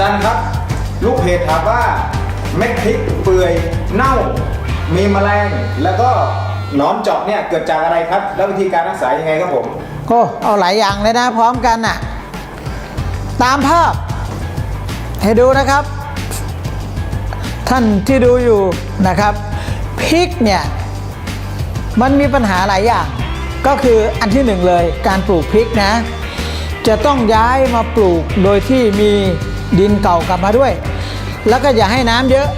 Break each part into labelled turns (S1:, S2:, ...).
S1: จารย์ครับ ลูกเพจถามว่าเม็ดพริกเปื่อยเน่า มีแมลงแล้วก็หนอนเจาะเนี่ยเกิดจากอะไรครับ แล้ววิธีการรักษายังไงครับผม
S2: ก็เอาหลายอย่างเลยนะพร้อมกันน่ะ ตามภาพ ให้ดูนะครับ ท่านที่ดูอยู่นะครับพริกเนี่ยมันมีปัญหาหลายอย่าง ก็คืออันที่หนึ่งเลยการปลูกพริกนะ จะต้องย้ายมาปลูกโดยที่มี ดินเก่ากลับมาด้วย แล้วก็อย่าให้น้ำเยอะ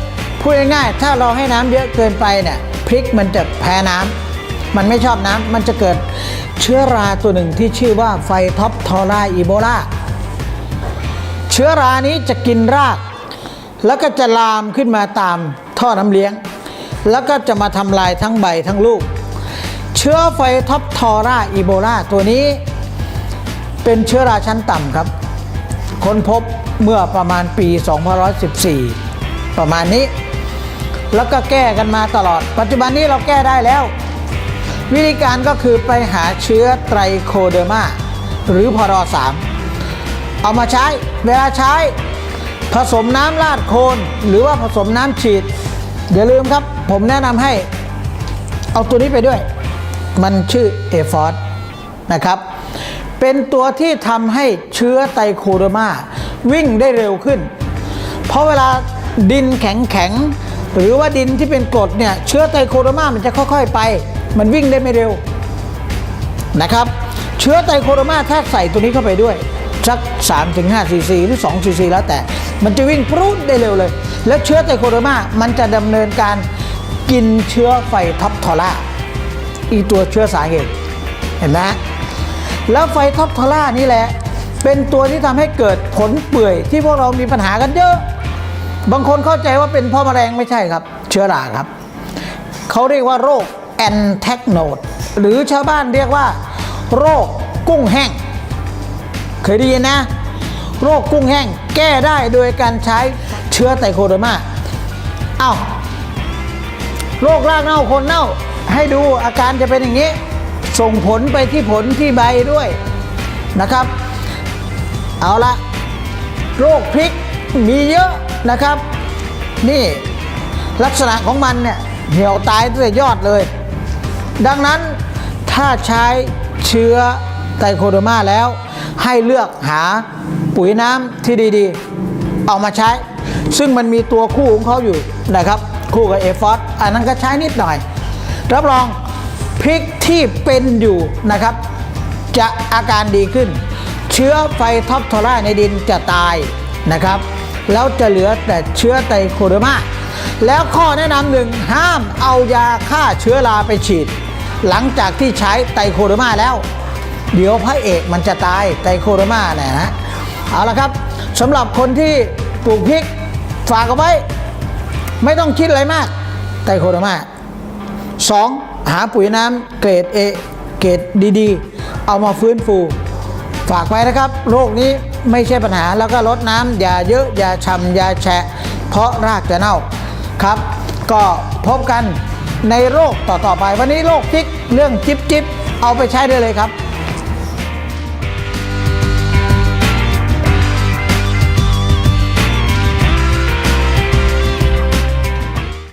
S2: พูดง่ายๆถ้าเราให้น้ำเยอะเกินไปเนี่ยพริกมันจะแพ้น้ำมันไม่ชอบน้ำมันจะเกิดเชื้อราตัวหนึ่งที่ชื่อว่าไฟท็อปทอราอีโบลาเชื้อรานี้จะกินราก แล้วก็จะลามขึ้นมาตามท่อน้ำเลี้ยง แล้วก็จะมาทำลายทั้งใบทั้งลูก เชื้อไฟท็อปทอราอีโบลาตัวนี้ เป็นเชื้อราชั้นต่ำครับ ค้นพบเมื่อประมาณปี 2514 ประมาณนี้ แล้วก็แก้กันมาตลอด ปัจจุบันนี้เราแก้ได้แล้ว วิธีการก็คือไปหาเชื้อไตรโคเดอร์มาหรือพร3เอามาใช้ เวลาใช้ ผสมน้ำราดโคนหรือว่าผสมน้ำฉีดอย่าลืมครับ ผมแนะนำให้เอาตัวนี้ไปด้วย มันชื่อเอฟอสนะครับ เป็นตัวที่ทำให้เชื้อไตโคเดอร์มาวิ่งได้เร็วขึ้น เพราะเวลาดินแข็งๆหรือว่าดินที่เป็นกรดเนี่ยเชื้อไตโคเดอร์มามันจะค่อยๆไป มันวิ่งได้ไม่เร็วนะครับ เชื้อไตโคเดอร์มาถ้าใส่ตัวนี้เข้าไปด้วยสัก3-5ซีซีหรือ2ซีซีแล้วแต่ มันจะวิ่งปรุดได้เร็วเลย แล้วเชื้อไตโคเดอร์มามันจะดำเนินการกินเชื้อไฟท็อปทอร่าอีตัวเชื้อสาเหตุเห็นไหม แล้วไฟท็อปทอร่านี่แหละ เป็นตัวที่ทำให้เกิดผลเปื่อยที่พวกเรามีปัญหากันเยอะ บางคนเข้าใจว่าเป็นพ่อแมลงไม่ใช่ครับ เชื้อราครับ เขาเรียกว่าโรคแอนแทกโนดหรือชาวบ้านเรียกว่า โรคกุ้งแห้ง เคยได้ยินนะ โรคกุ้งแห้งแก้ได้โดยการใช้เชื้อไตโคเดอร์มาเอ้าโรครากเน่าคนเน่าให้ดูอาการจะเป็นอย่างนี้ ส่งผลไปที่ผลที่ใบด้วยนะครับ เอาละโรคพริกมีเยอะนะครับ นี่ลักษณะของมันเนี่ยเหี่ยวตายตั้งแต่ยอดเลย ดังนั้นถ้าใช้เชื้อไตโคเดมาแล้ว ให้เลือกหาปุ๋ยน้ำที่ดีๆ เอามาใช้ ซึ่งมันมีตัวคู่ของเขาอยู่นะครับ คู่กับเอฟอสอันนั้นก็ใช้นิดหน่อย รับรอง พริกที่เป็นอยู่นะครับ จะอาการดีขึ้น เชื้อไฟท็อปทอร่าในดินจะตายนะครับ แล้วจะเหลือแต่เชื้อไตโคเดอร์มาแล้วข้อแนะนำหนึ่งห้ามเอายาฆ่าเชื้อราไปฉีด หลังจากที่ใช้ไตโคเดอร์มาแล้ว เดี๋ยวพระเอกมันจะตายไตโคเดอร์มาเนี่ยนะเอาละครับสำหรับคนที่ปลูกพริกฝากเอาไว้ ไม่ต้องคิดอะไรมากไตโคเดอร์มา สองหาปุ๋ยน้ำเกรดเอเกรดดีๆ เอามาฟื้นฟู ฝากไว้นะครับ โรคนี้ไม่ใช่ปัญหาแล้วก็ลดน้ำอย่าเยอะอย่าช่ำอย่าแฉะ เพราะรากจะเน่าครับ ก็พบกันในโรคต่อๆไป วันนี้โรคจิกเรื่องจิบจิบเอาไปใช้ได้เลยครับ